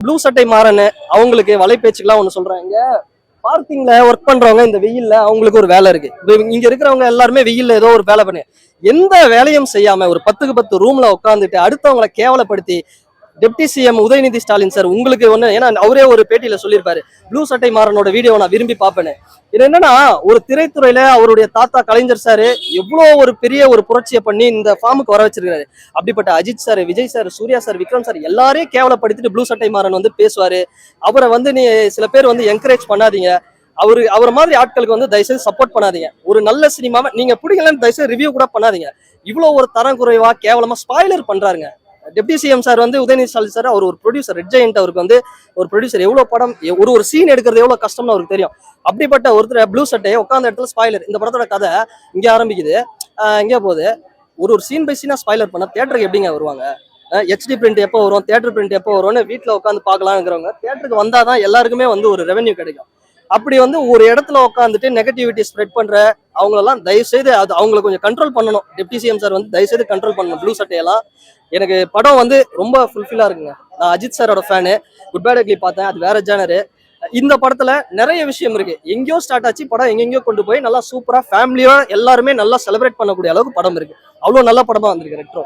Blue சட்டை மாறன்னு அவங்களுக்கு வலைபேச்சுக்கெல்லாம் ஒன்று சொல்றாங்க. பார்க்கிங்ல ஒர்க் பண்றவங்க இந்த வெயில்ல அவங்களுக்கு ஒரு வேலை இருக்கு. இங்க இருக்கிறவங்க எல்லாருமே வெயில்ல ஏதோ ஒரு வேலை பண்ணு. எந்த வேலையும் செய்யாம ஒரு பத்துக்கு பத்து ரூம்ல உட்காந்துட்டு அடுத்தவங்களை கேவலப்படுத்தி deputy CM Udhayanidhi Stalin sir உங்களுக்கு ஒன்று ஏன்னா அவரே ஒரு பேட்டியில சொல்லியிருப்பாரு. ப்ளூ சட்டை மாறனோட வீடியோ நான் விரும்பி பார்ப்பேன்னு இது என்னன்னா ஒரு திரைத்துறையில அவருடைய தாத்தா கலைஞர் சார் எவ்வளோ ஒரு பெரிய ஒரு புரட்சியை பண்ணி இந்த ஃபார்முக்கு வர வச்சிருக்காரு. அப்படிப்பட்ட Ajith sir Vijay sir Suriya sir Vikram sir எல்லாரையும் கேவலப்படுத்திட்டு ப்ளூ சட்டை மாறன் வந்து பேசுவாரு. அவரை வந்து நீ சில பேர் வந்து என்கரேஜ் பண்ணாதீங்க. அவரு அவர் மாதிரி ஆட்களுக்கு வந்து தயவுசெய்து சப்போர்ட் பண்ணாதீங்க. ஒரு நல்ல சினிமாவை நீங்க பிடிக்கலன்னு தயவுசெய்து ரிவ்யூ கூட பண்ணாதீங்க. இவ்வளோ ஒரு தரம் குறைவா கேவலமா ஸ்பாய்லர் பண்றாருங்க. டெப்டி சிஎம் சார் வந்து உதயநிதி ஸ்டாலின் சார் அவர் ஒரு ப்ரொடியூசர் ரெட் ஜெயண்ட் அவருக்கு வந்து ஒரு ப்ரொடியூசர் எவ்வளோ படம் ஒரு ஒரு சீன் எடுக்கிறது எவ்வளோ கஷ்டம்னு அவருக்கு தெரியும். அப்படிப்பட்ட ஒருத்தர் ப்ளூ சட்டையை உட்காந்த இடத்துல ஸ்பாய்லர் இந்த படத்தோட கதை இங்கே ஆரம்பிக்குது. ஆஹ் போகுது? ஒரு ஒரு சீன் பை சீனாக ஸ்பாய்லர் பண்ண தேட்டருக்கு எப்படிங்க வருவாங்க? ஹெச்டி பிரிண்ட் எப்போ வரும்? தேட்டர் பிரிண்ட் எப்போ வரும்னு வீட்டில் உட்காந்து பார்க்கலாங்கிறவங்க தேட்டருக்கு வந்தால் தான் எல்லாருக்குமே வந்து ஒரு ரெவென்யூ கிடைக்கும். அப்படி வந்து ஒரு இடத்துல உட்காந்துட்டு நெகட்டிவிட்டி ஸ்ப்ரெட் பண்ற அவங்களெல்லாம் தயவு செய்து அது அவங்களை கொஞ்சம் கண்ட்ரோல் பண்ணணும். டெப்டி சிஎம் சார் வந்து தயவு செய்து கண்ட்ரோல் பண்ணணும் ப்ளூ சட்டையெல்லாம் எனக்கு படம் வந்து ரொம்ப ஃபுல்ஃபில்லா இருக்குங்க. நான் அஜித் சாரோட ஃபேனு குட் பேட் அக்லி பார்த்தேன். அது வேற ஜேனரு இந்த படத்துல நிறைய விஷயம் இருக்கு. எங்கேயோ ஸ்டார்ட் ஆச்சு. படம் எங்கெங்கயோ கொண்டு போய் நல்லா சூப்பரா ஃபேமிலியா எல்லாருமே நல்லா செலிப்ரேட் பண்ணக்கூடிய அளவுக்கு படம் இருக்கு. அவ்வளோ நல்ல படமா வந்திருக்கு ரெட்ரோ